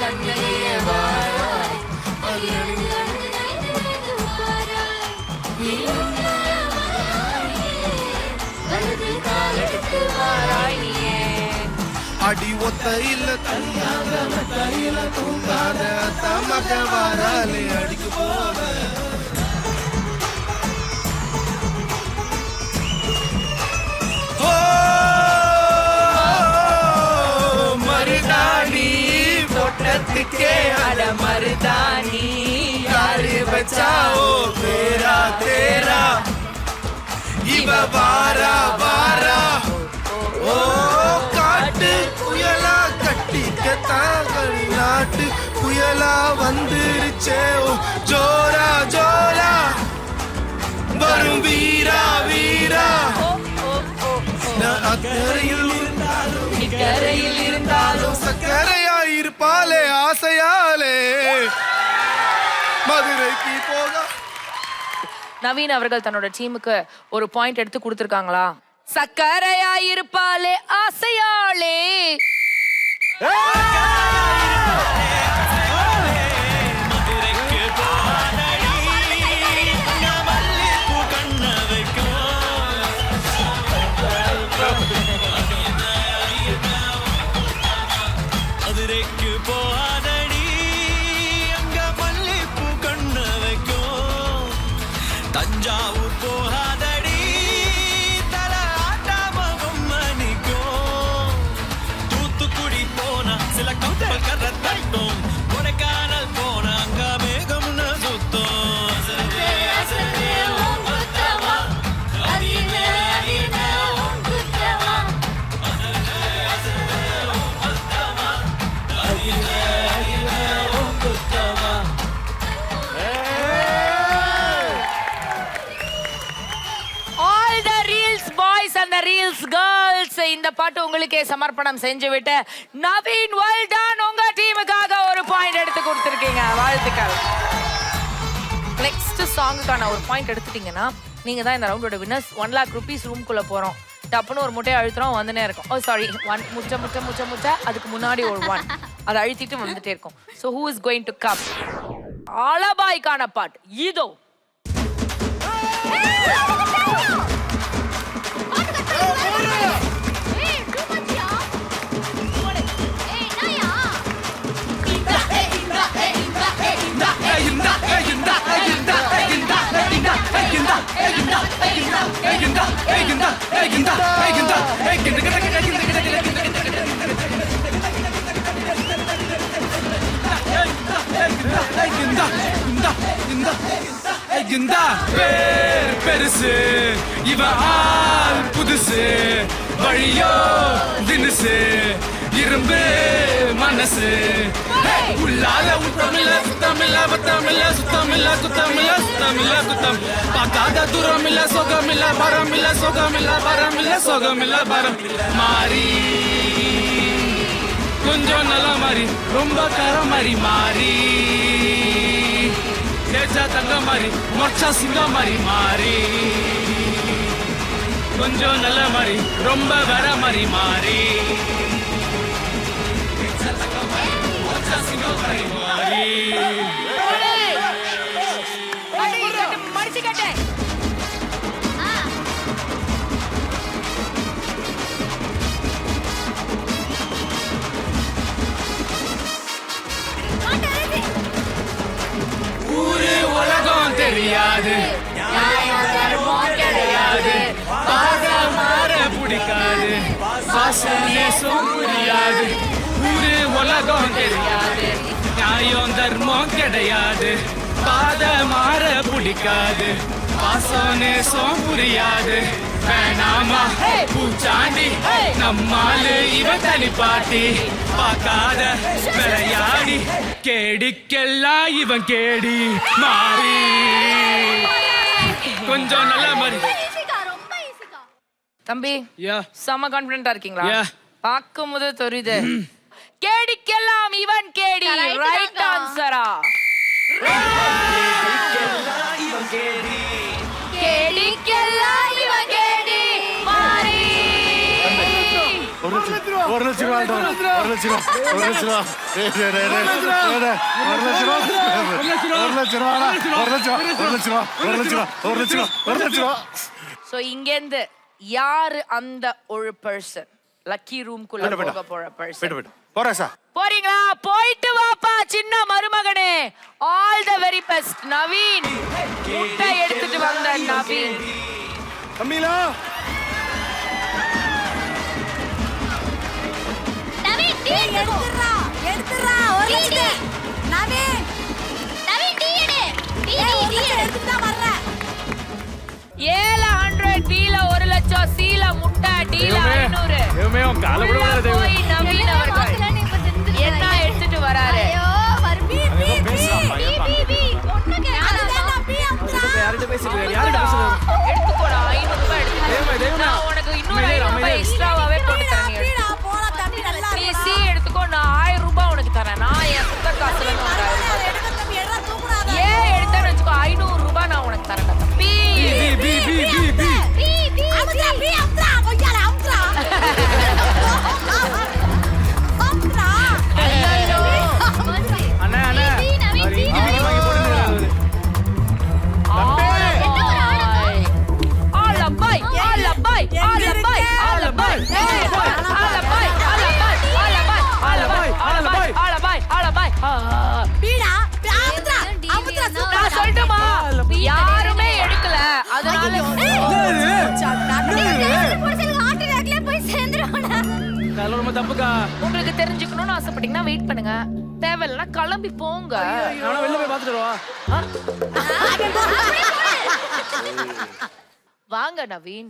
கண்ணையே வாராய் அடி ஒத்த இல்ல தனியாக தூங்காத தமக வாராலே அடிக்கு போவேன் பொட்டத்துக்கே அட மருதாணி யாரு வச்சாவோ பேரா தேரா இவ வாரா வாரா ஓ காட்டு புயலா கட்டிக்கத்தான் நாட்டு புயலா வந்துருச்சே ஓ ஜோரா ஜோரா ஆசையாலே. மதுரைக்கு போக. நவீன் அவர்கள் தன்னோட டீமுக்கு ஒரு பாயிண்ட் எடுத்து கொடுத்துருக்காங்களா? சக்கரையா இருப்பாளே ஆசையாளே ரீல்ஸ் கேர்ள்ஸ் இந்த பாட்டு உங்களுக்கே சமர்ப்பணம் செஞ்சு விட்டு நவீன் வெல் டன் உங்க டீமுக்காக ஒரு பாயிண்ட் எடுத்து கொடுத்துருக்கீங்க. வாழ்த்துக்கள். நெக்ஸ்ட் சாங்குக்கான ஒரு பாயிண்ட் எடுத்துட்டீங்கன்னா நீங்க தான் இந்த ரவுண்டோட வின்னர்ஸ் ஒன் லேக் ருபீஸ் ரூம்குள்ள போறோம். டப்புன்னு ஒரு முட்டையை அழுத்துறோம் வந்துனே இருக்கும். ஓ சாரி ஒன் முட்டை முட்டை முட்டை முட்டை அதுக்கு முன்னாடி ஒரு ஒன் அதை அழுத்திட்டு வந்துட்டே இருக்கும். So who is going to come அலபாய்க்கான பாட் இதோ. எகிந்தா எகிந்தா பேர் பெருசு இவ ஆள் புதுசு வழியோ தினுசு இரும்பு மனசு உள்ளால உத்தமில்ல சுத்தமில்ல பத்தமில்ல சுத்தமில்ல குத்தமில்ல சுத்தமில்ல குத்தம் பார்க்காத தூரமில்ல சுகமில்ல பரமில்ல சுகமில்ல பரமில்ல சுகமில்ல பரம் மாறி கொஞ்சம் நல்ல மாறி ரொம்ப கரம் மாறி மாறி చేజాతంగా మరి మొర్చాసింగా మరి మారి கொஞ்சம் நல்ல மாதிரி ரொம்ப வர மாதிரி மாறி மாறி மடிச்சு கட்டேன் தெரியாது கிடையாது. பாசம் மாற பிடிக்காது. பாசம் நேசம் புரியாது ஊரு உலகம் தெரியாது. நியாயம் தர்மம் கிடையாது. பாத மாற பிடிக்காது. பாசம் நேசம் புரியாது வேணாமா? பூச்சாண்டி நம்மாலு இவ தனி பாட்டி. பார்க்காத விளையாடி. கேடிக்கெல்லாம் இவன் கேடி மாறி. கொஞ்சம் நல்ல ஈஸிக்கா தம்பி யா. செம கான்பிடண்டா இருக்கீங்களா? Yeah. பார்க்கும் போது தெரியுது கேடிக்கெல்லாம் இவன் கேடி. Right right. ஆன்சரா கேடிக்கெல்லாம் ஒரு லட்சம் ஒரு லட்சம் ரூபா. ஒரு லட்சம் ரூபா ஒரு லட்சம் ரூபா ஒரு லட்சம் ரூபா ஒரு லட்சம் ரூபா ஒரு லட்சம் ஒரு லட்சம் ரூபா ஒரு லட்சம் ரூபா ஒரு லட்சம் ரூபா ஒரு லட்சம் ரூபா சோ இங்கேருந்து யாரு அந்த ஒரு பர்சன் லக்கி ரூம்குள்ள போக. போற பர்சன் போறேன் சார் போறீங்களா போயிட்டு வாப்பா சின்ன மருமகனே all the very best Naveen முட்டை எடுத்துட்டு வந்த நவீன் தம்பிலா எடுத்துறா எடுத்துறா ஒரு லட்சம் நவீன். நவீன் டீ எடு. டீ டீ எடுத்துட்டு தான் வர்றேன் ஏழு ஹண்ட்ரட் டீல ஒரு லட்சம் சீல முட்டை டீல ஐநூறு. எதுவுமே உன் காலை கூட உள்ள விடாத போய் நவீன் அவர்கள் என்ன எடுத்துட்டு வராரு? ஐயோ வரு பீ பீ பீ. பீ பீ ஒண்ணுக்கு அதுதான் நான் பீ அம்மா யார்கிட்ட பேசுறது யார்கிட்ட பேசுறது எடுத்துக்கோடா. ஐநூறு ரூபாய். நான் உனக்கு ரூபாய் இரு. எக்ஸ்ட்ராவாவே எக்ஸ்ட்ரா காசு வந்து ஒரு ஆயிரம் ரூபாய் தரேன். ஏன் எடுத்தேன்னு வச்சுக்கோ ஐநூறு ரூபாய் நான் உனக்கு தரேன் பி பி பி அதெல்லாம் ரொம்ப தப்புக்கா? உங்களுக்கு தெரிஞ்சுக்கணும்னு ஆசைப்பட்டீங்கன்னா வெயிட் பண்ணுங்க. தேவையில்லைன்னா கிளம்பி போங்க. நானும் வெளில போய் பார்த்துட்டு வரவா? வாங்க நவீன்.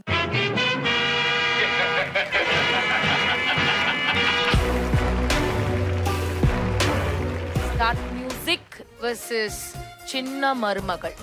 ஸ்டார்ட் மியூசிக் வெர்சஸ் சின்ன மருமகள்.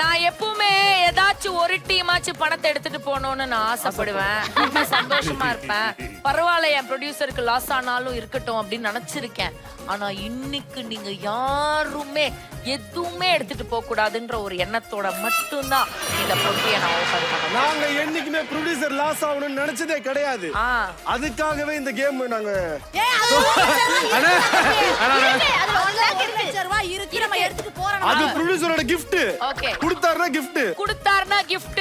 நான் எப்பவுமே ஏதாச்சும் ஒரு டீமாச்சும் பணத்தை எடுத்துட்டு போகணும்னு நான் ஆசைப்படுவேன். ரொம்ப சந்தோஷமா இருப்பேன். பரவாயில்ல என் ப்ரொடியூசருக்கு லாஸ் ஆனாலும் இருக்கட்டும் அப்படின்னு நினைச்சிருக்கேன். ஆனா இன்னைக்கு நீங்க யாருமே எதுவுமே எடுத்துட்டு போக கூடாதுன்ற ஒரு எண்ணத்தோட மட்டும்தான் இந்த போட்டியை நான் ஓபன் பண்ணேன் நாங்க என்னைக்குமே ப்ரொடியூசர் லாஸ் ஆகணும்னு நினைச்சதே கிடையாது. ஆ. அதுக்காகவே இந்த கேம் நாங்க அது gift. ஓகே கொடுத்தாருன்னா gift. குடுத்தாருனா gift.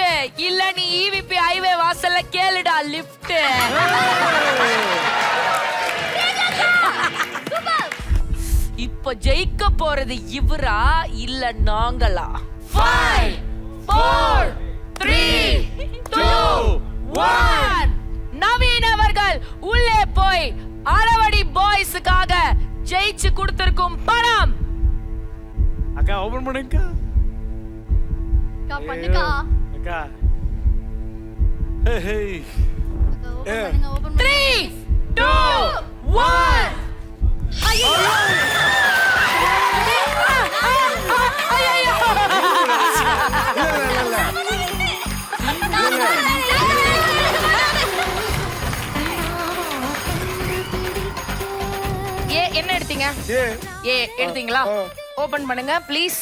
இல்ல நீ E ஈவிபி ஹைவே வாசல்ல கேளுடா லிஃப்ட் இப்ப ஜெயிக்க போறது இவரா இல்ல நாங்களா? Five four three two one Naveen அவர்கள் உள்ளே போய் அறவடி பாய்ஸுக்காக ஜெயிச்சு கொடுத்திருக்கும் பணம். அக்கா ஓபன் பண்ணுங்கக்கா அக்கா பண்ணுக்கா. அக்கா. ஹே ஹே அக்கா ஐயோ. என்ன எடுத்தீங்க? ஏ எடுத்தீங்களா? ஓபன் பண்ணுங்க ப்ளீஸ்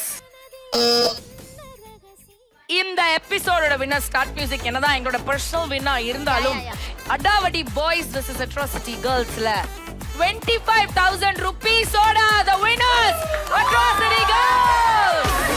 இந்த எபிசோடோட வின்னர் ஸ்டார்ட் மியூசிக் என்னதான் எங்களோட பர்சனல் வின்னா இருந்தாலும் அடாவடி பாய்ஸ் வெர்சஸ் அட்ராசிட்டி கேர்ள்ஸ்ல 25000 ருபீஸோட the winners அட்ராசிட்டி கேர்ள்ஸ்